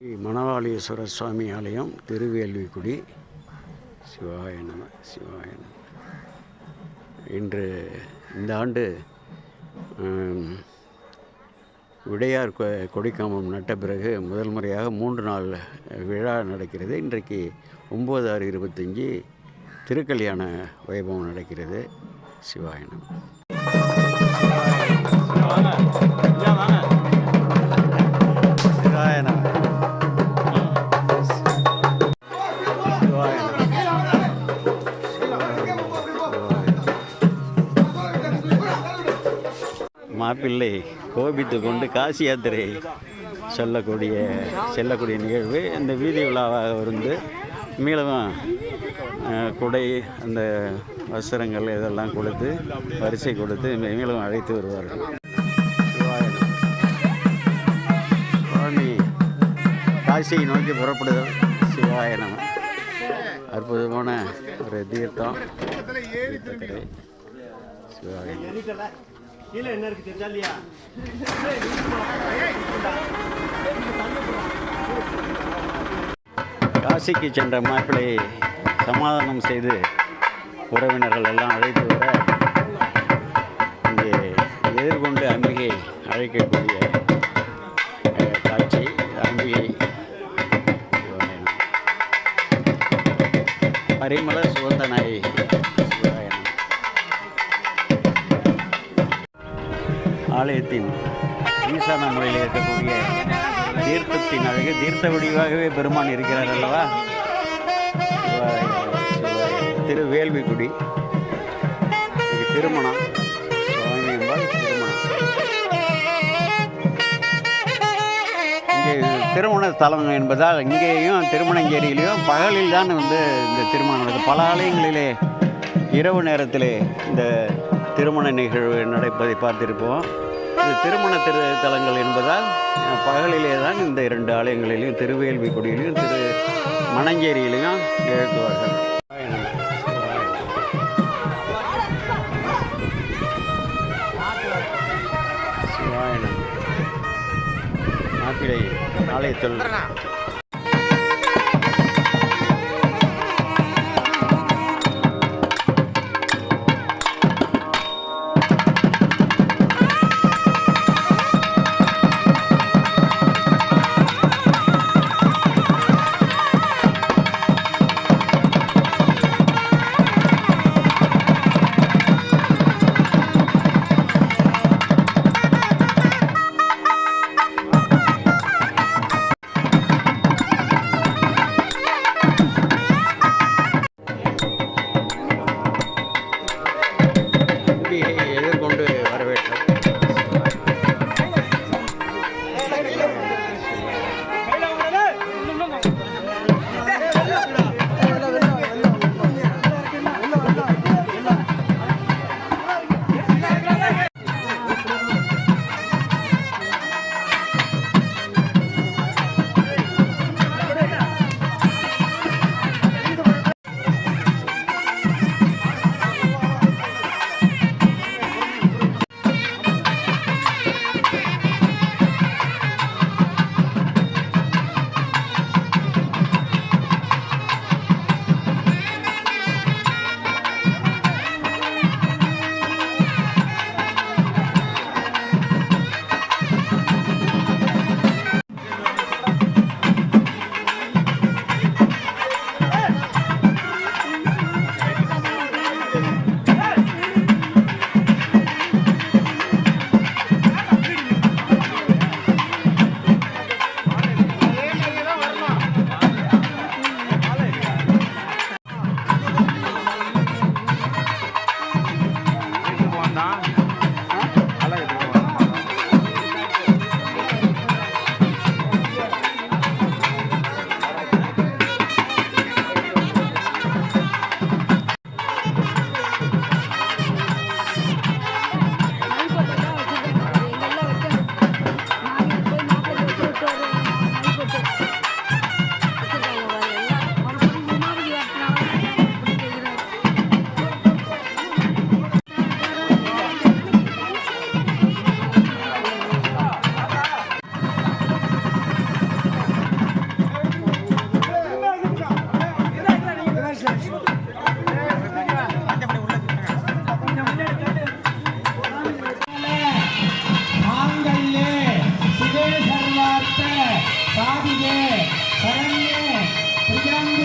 ஸ்ரீ மணவாளீஸ்வரர் சுவாமி ஆலயம் திருவேல்விக்குடி. சிவாய நம சிவாய நம. இன்று இந்த ஆண்டு விடையார் கொ- கொடிக்காமம் நட்ட பிறகு முதல் முறையாக மூன்று நாள் விழா நடக்கிறது. இன்றைக்கு ஒம்பது ஆறு இருபத்தஞ்சி திருக்கல்யாண வைபவம் நடக்கிறது. சிவாயணம் மாப்பிள்ளை கோபித்து கொண்டு காசி யாத்திரை செல்லக்கூடிய செல்லக்கூடிய நிகழ்வு. இந்த வீதி விழாவாக இருந்து மீளவும் குடை அந்த வஸ்திரங்கள் இதெல்லாம் கொடுத்து வரிசை கொடுத்து மீளவும் அழைத்து வருவார்கள். சுவாமி காசியை நோக்கி புறப்படுதல். சிவாயனம் அற்புதமான ஒரு தீர்த்தம். சிவாயனம் கீழே என்ன இருக்கு தெரிஞ்சா இல்லையா காசிக்கு சென்ற மாப்பிள்ளையை சமாதானம் செய்து உறவினர்கள் எல்லாம் அழைத்து வர இங்கே எதிர்கொண்டு அம்பிகை அழைக்கக்கூடிய காட்சி அம்பிகை சிவாயனம். பரிமள சுகந்த ஆலயத்தின் ஈசான முறையில் இருக்கக்கூடிய தீர்த்தத்தின் அழகு தீர்த்த வடிவாகவே பெருமான் இருக்கிறார் அல்லவா? திரு வேள்விக்குடி இது திருமணம். சுவாமி என்பால் திருமணம். இங்கே திருமண ஸ்தலம் என்பதால் இங்கேயும் திருமணங்கேரியிலையும் பகலில் தான் வந்து இந்த திருமணம் நடக்குது. பல ஆலயங்களிலே இரவு நேரத்திலே இந்த திருமண நிகழ்வு நடப்பதை பார்த்திருப்போம். இது திருமண திரு தலங்கள் என்பதால் பகலிலே தான் இந்த இரண்டு ஆலயங்களிலும் திருவேல்விக்குடியிலையும் திரு மணஞ்சேரியிலையும் எழுத்துவார்கள் மாப்பிளை ஆலயத்தில் சாதிக சரண்ய பிரியாங்க